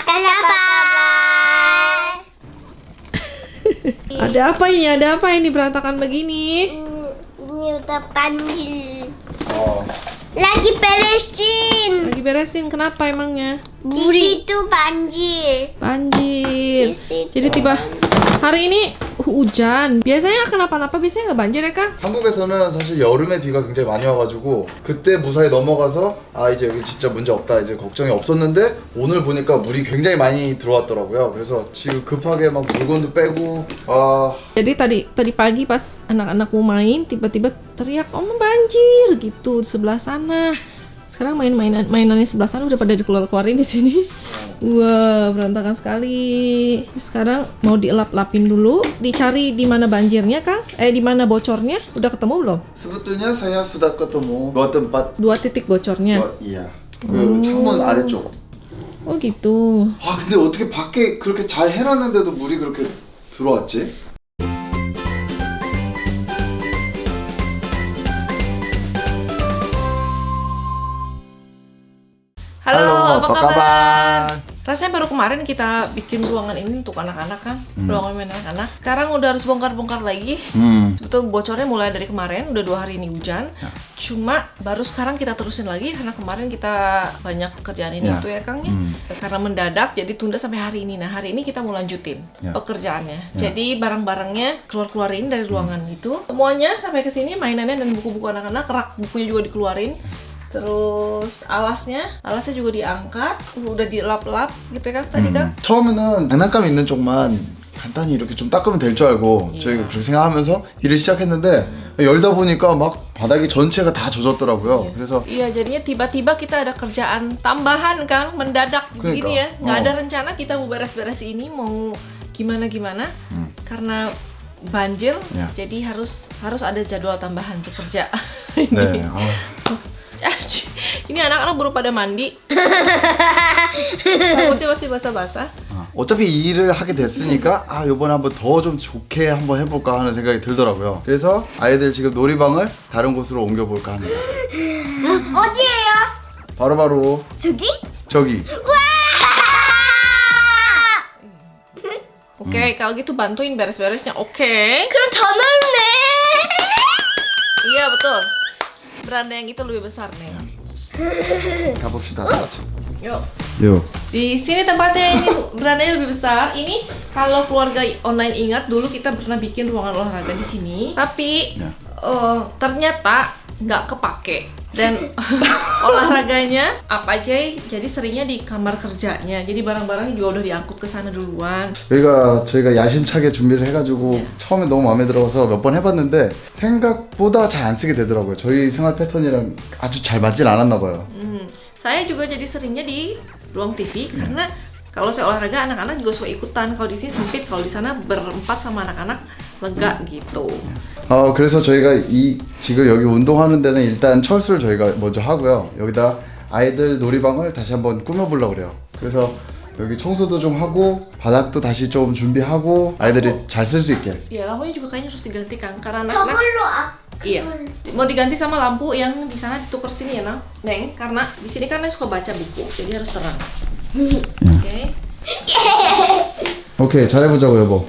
kabar? Ada apa ini? Ada apa ini berantakan begini? Hmm, Ini udah panggil. 어. Lagi beresin. Lagi beresin. Kenapa emangnya? Di situ banjir. Banjir. Di situ. Jadi tiba hari ini hujan. Biasanya kenapa-napa biasanya nggak banjir ya kang? 한국에서는 사실 여름에 비가 굉장히 많이 와가지고 그때 무사히 넘어가서 아 이제 여기 진짜 문제 없다 이제 걱정이 없었는데 오늘 보니까 물이 굉장히 많이 들어왔더라고요. 그래서 지금 급하게 막 물건도 빼고 아 Jadi tadi tadi pagi pas anak-anak mau main tiba-tiba teriak om banjir gitu di sebelah sana. Sekarang main-mainan mainannya sebelah sana udah pada dikeluar-keluarin di sini. Wah berantakan sekali. Sekarang mau dielap-lapin dulu, dicari di mana banjirnya kang? Eh di mana bocornya? Udah ketemu belum? sebetulnya saya sudah ketemu dua tempat Dua titik bocornya. 어, iya 그 창문 아래쪽 Oh gitu. 아 근데 어떻게 밖에 그렇게 잘 해놨는데도 물이 그렇게 들어왔지? Halo, apa kabar? Rasanya baru kemarin kita bikin ruangan ini untuk anak-anak kan, ruangan main anak-anak. Sekarang udah harus bongkar-bongkar lagi. 음. Betul bocornya mulai dari kemarin, udah dua hari ini hujan. Cuma baru sekarang kita terusin lagi karena kemarin kita banyak kerjaan ini Ya. itu ya Kang ya. Hmm. Karena mendadak jadi tunda sampai hari ini. Nah hari ini kita mau lanjutin Ya. pekerjaannya. Jadi barang-barangnya keluar-keluarin dari ruangan itu. Semuanya sampai ke sini mainannya dan buku-buku anak-anak, rak bukunya juga dikeluarin Terus alasnya, alasnya juga diangkat, udah dilap-lap gitu ya kan tadi kan. 음. 처음에는 장난감 있는 쪽만 간단히 이렇게 좀 닦으면 될 줄 알고 저희가 그렇게 생각하면서 일을 시작했는데 열다 보니까 막 바닥이 전체가 다 젖었더라고요. 그래서 Iya, jadinya tiba-tiba kita ada kerjaan tambahan kan, mendadak Kayaknya. begini ya. Nggak Oh. ada rencana kita mau beres-beres ini, mau gimana-gimana. 음. Karena banjir, Ya. jadi harus harus ada jadwal tambahan untuk kerja. 네. 아, Ini anak-anak baru pada mandi. Rambutnya masih basah-basah. 아, 어차피 이 일을 하게 됐으니까 아 이번에 한번 더 좀 좋게 한번 해볼까 하는 생각이 들더라고요. 그래서 아이들 지금 놀이방을 다른 곳으로 옮겨볼까 합니다. 어디에요? 바로바로 저기? 저기 Oke, Hmm. kalau gitu bantuin beres-beresnya. Oke. 그럼 더 넓네. Iya, betul. Beranda yang itu lebih besar nih. 가봅시다. 다 같이. Yuk. 요. Di sini tempatnya ini berandanya lebih besar. Ini kalau keluarga online ingat dulu kita pernah bikin ruangan olahraga di sini. Tapi Ya. eh, ternyata nggak kepake dan olahraganya apa aja jadi seringnya di kamar kerjanya. Jadi barang-barang juga udah diangkut ke sana duluan. 여기가 저희가 야심차게 준비를 해가지고 처음에 너무 마음에 들어서 몇 번 해봤는데 생각보다 잘 안 쓰게 되더라고요. 저희 생활 패턴이랑 아주 잘 맞진 않았나 봐요. Hmm, saya juga jadi seringnya di ruang TV karena kalau saya olahraga anak-anak juga suka ikutan. Kalau di sini sempit, kalau di sana berempat sama anak-anak lega gitu. 어, 그래서 저희가 이 지금 여기 운동하는 데는 일단 철수를 저희가 먼저 하고요. 여기다 아이들 놀이방을 다시 한번 꾸며보려고 그래요. 그래서 여기 청소도 좀 하고 바닥도 다시 좀 준비하고 아이들이 잘 쓸 수 있게. Ya lampunya juga kayaknya harus diganti kan karena anak-anak 저걸로 아. iya mau diganti sama lampu yang di sana ditukar sini ya nang neng karena di sini kan Neng suka baca buku jadi harus terang oke 오케이 잘해보자고 여보.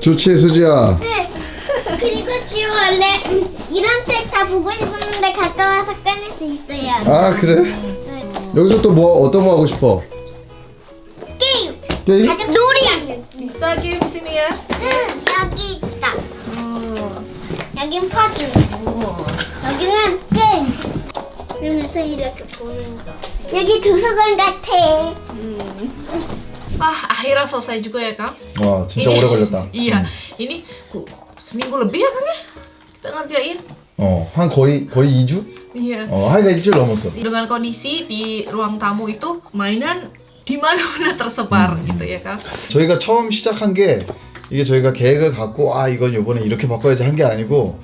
좋지 수지야. 네. 그리고 지금 원래 음, 이런 책 다 보고 싶었는데 와서 꺼낼 수 있어요. 아 그래? 네. 여기서 또 뭐 어떤 거 하고 싶어? 게임. 게임? 가족 놀이. Sini ya. 응, 여기 있다. Oh. 여긴 퍼즐. 여기는 게임. 그러면서 이렇게 보는 거. 여기 도서관 같아. Ah, akhirnya selesai juga ya, Kang? 와 진짜 오래 걸렸다. Iya, ini ku, seminggu lebih ya, Kang ya? Kita ngerjain. 어 한 거의 거의 2주? Iya. 어 하이가 일주일 넘었어. Dengan kondisi di ruang tamu itu mainan di mana-mana tersebar gitu ya, Kang? 저희가 처음 시작한 게 이게 저희가 계획을 갖고 아 이건 이번에 이렇게 바꿔야지 한 게 아니고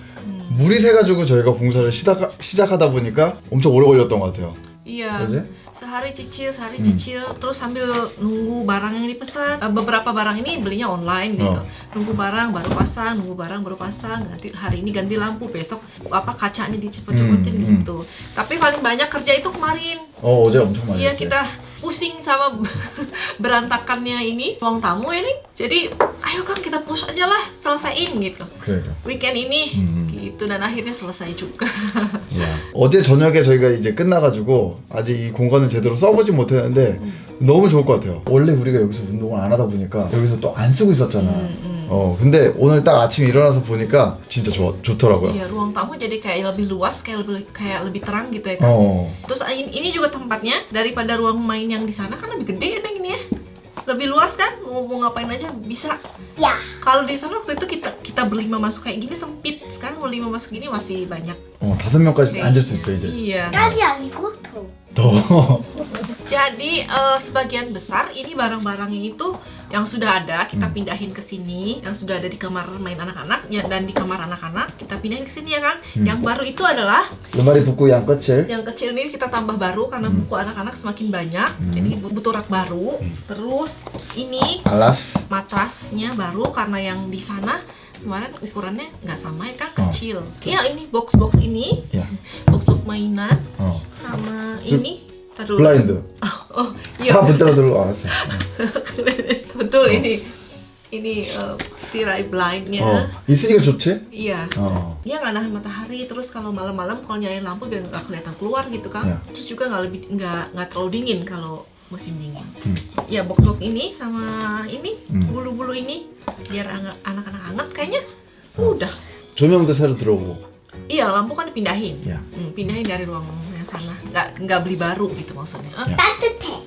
물이 새 가지고 저희가 공사를 시작 시작하다 보니까 엄청 오래 걸렸던 것 같아요. Iya. Ya? sehari cicil sehari cicil terus sambil nunggu barang yang dipesan. Eh, beberapa barang ini belinya online gitu. Nunggu barang baru pasang nunggu barang baru pasang. Nanti hari ini ganti lampu besok apa kacanya dicopot-copotin hmm. gitu. Tapi paling banyak kerja itu kemarin. Oh udah omong iya kita pusing sama berantakannya ini. Ruang tamu ini. Jadi ayo kan kita push aja lah selesaiin gitu. Okay. weekend ini. Hmm. Gitu dan akhirnya selesai juga. 어제 저녁에 저희가 이제 끝나가지고 아직 이 공간을 제대로 써보지 못했는데 너무 좋을 것 같아요. 원래 우리가 여기서 운동을 안 하다 보니까 여기서 또 안 쓰고 있었잖아. 어 근데 오늘 딱 아침에 일어나서 보니까 진짜 좋 좋더라고요. Iya ruang tamu jadi kayak lebih luas, kayak lebih kayak lebih terang gitu ya kan. 어 Terus ini ini juga tempatnya daripada ruang main yang di sana kan lebih gede ya ini ya. Lebih luas kan, mau, mau ngapain aja bisa. 야. Kalau di sana waktu itu kita kita berlima masuk kayak gini sempit. Sekarang berlima masuk gini masih banyak. 어, 다섯 명까지 space-nya. 앉을 수 있어 이제. Iya. 까지 아니고 더. 더. Jadi uh, sebagian besar ini barang-barangnya itu yang sudah ada kita hmm. pindahin ke sini, yang sudah ada di kamar main anak-anak ya, dan di kamar anak-anak kita pindahin ke sini ya kan. Hmm. Yang baru itu adalah lemari buku yang kecil. Yang kecil ini kita tambah baru karena hmm. buku anak-anak semakin banyak, hmm. jadi butuh rak baru. Hmm. Terus ini alas matrasnya baru karena yang di sana kemarin ukurannya nggak sama ya kan oh. kecil. Iya oh. ini box-box ini, yeah. box-box mainan oh. sama ini Ntar dulu. 블라인드. oh iya 다 붙들어 들고 알았어. betul ini ini eh, tirai blindnya 어. 있으니까 좋지? iya 어. Dia nggak nahan matahari, terus kalau malam-malam kalau nyalain lampu biar nggak kelihatan keluar gitu kan. Ya. Terus juga nggak lebih nggak nggak terlalu dingin kalau musim dingin. Hmm. Ya box box ini sama ini Hmm. bulu-bulu ini biar ang- anak-anak hangat kayaknya. Udah. 조명도 새로 들어오고. Iya lampu kan dipindahin. Ya. Hmm, pindahin dari ruang yang sana. Nggak nggak beli baru gitu maksudnya. Ah, Ya. 따뜻해.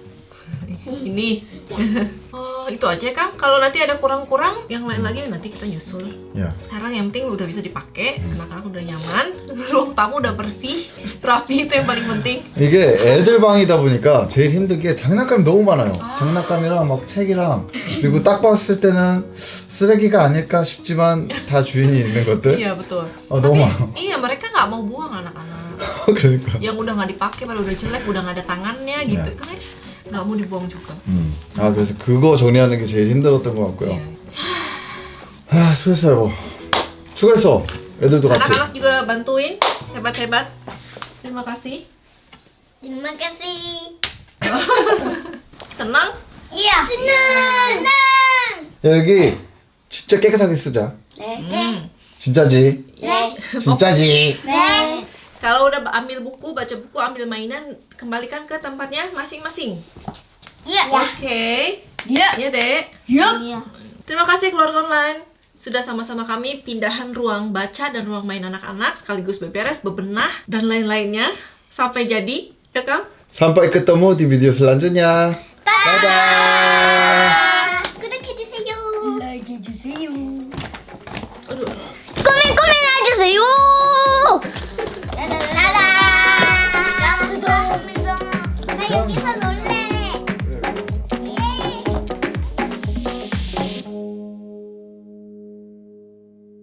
Ini. oh itu aja kan. Kalau nanti ada kurang-kurang, yang lain lagi nanti kita nyusul. 야. Sekarang yang penting udah bisa dipakai, anak-anak udah nyaman, ruang tamu udah bersih, rapi itu yang paling penting. 이게 애들 방이다 보니까 제일 힘든 게 장난감이 너무 많아요. 아. 장난감이랑 막 책이랑 그리고 딱 봤을 때는 쓰레기가 아닐까 싶지만 다 주인이 있는 것들. Iya betul. Oh, Tapi 너무 iya mereka nggak mau buang anak-anak. 그러니까. Yang udah nggak dipakai, pada udah jelek, udah nggak ada tangannya gitu kan nggak mau dibuang juga. 음. 아 그래서 그거 정리하는 게 제일 힘들었던 것 같고요. Iya. 아 수고했어요. 수고했어. 애들도 같이. Anak-anak juga bantuin, hebat-hebat. Terima kasih. terima kasih. Senang? iya. senang. senang. 야 여기 진짜 깨끗하게 쓰자. 네. Hmm. 진짜지? 네. 진짜지? 네. Kalau udah ambil buku, baca buku, ambil mainan, kembalikan ke tempatnya masing-masing. iya. Oke. Iya. Iya, Dek. iya. Terima kasih keluarga online. Sudah sama-sama kami pindahan ruang baca dan ruang main anak-anak sekaligus beberes, bebenah dan lain-lainnya sampai jadi, ya kan? Sampai ketemu di video selanjutnya. Dadah.